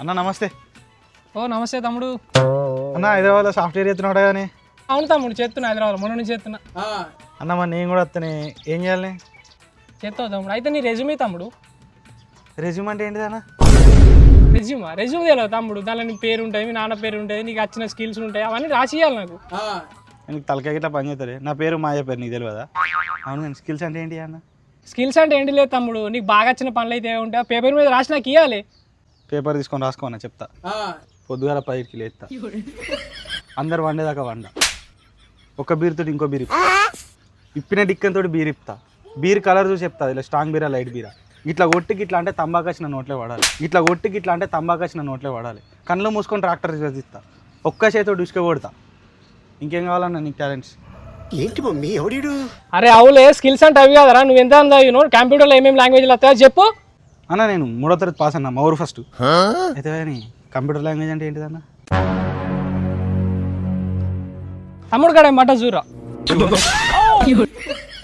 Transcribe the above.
అన్న నమస్తే. ఓ నమస్తే తమ్ముడు. అన్న హైదరాబాద్లో సాఫ్ట్వేర్ చేస్తున్నాడు కానీ అవును తమ్ముడు చేస్తున్నా హైదరాబాద్ మొన్న నుంచి చేస్తున్నా. అన్న మరి నేను కూడా వస్తానే ఏం చేయాలి? చేస్తావు తమ్ముడు. అయితే నీ రెజ్యూమే తమ్ముడు. రెజ్యూమ్ అంటే ఏంటిది అన్న? రెజ్యూమా రెజ్యూమ్ తెలియదు తమ్ముడు. దానిలో నీ పేరు ఉంటుంది మీ నాన్న పేరు ఉంటుంది నీకు వచ్చిన స్కిల్స్ ఉంటాయి అవన్నీ రాసి ఇవ్వాలి నాకు నేను తలకాయ గిట్లా పని చేస్తుంది నా పేరు మాయ పేరు నీకు తెలియదా? అవును కానీ స్కిల్స్ అంటే ఏంటి అన్న? స్కిల్స్ అంటే ఏంటి లేదు తమ్ముడు. నీకు బాగా వచ్చిన పనులు అయితే ఉంటాయి ఆ పేపర్ మీద రాసి నాకు ఇవ్వాలి పేపర్ తీసుకొని రాసుకోమన్నా చెప్తా. పొద్దుగాల పదికి లేస్తా అందరు వండేదాకా వండ. ఒక బీరుతోటి ఇంకో బీర్. ఇప్పిన డిక్కన్తో బీర్ ఇప్తా. బీర్ కలర్ చూసి చెప్తా ఇలా స్ట్రాంగ్ బీరా లైట్ బీరా. ఇట్లా కొట్టికి ఇట్లా అంటే తంబాకు వచ్చిన నోట్లే వాడాలి ఇట్లా కొట్టికి ఇట్లా అంటే తంబాకు వచ్చిన నోట్లే వాడాలి కళ్ళు మూసుకొని ట్రాక్టర్ చేసిస్తా ఒక్క చేతితో డిస్కో కొడతా. ఇంకేం కావాలన్నా నీకు టాలెంట్స్ ఏంటి మమ్మీ ఎవడీడు? అరే అవులే స్కిల్స్ అంటే అవి కదరా. నువ్వు ఎంత చదివినో కంప్యూటర్లో ఏమేమి లాంగ్వేజ్లు వస్తాయో చెప్పు. అన్న నేను మూడో తరగతి పాస్ అన్న మా ఊరు ఫస్ట్ అయితే కానీ కంప్యూటర్ లాంగ్వేజ్ అంటే ఏంటిదన్న తమ్ముడు కాడ మట చూరా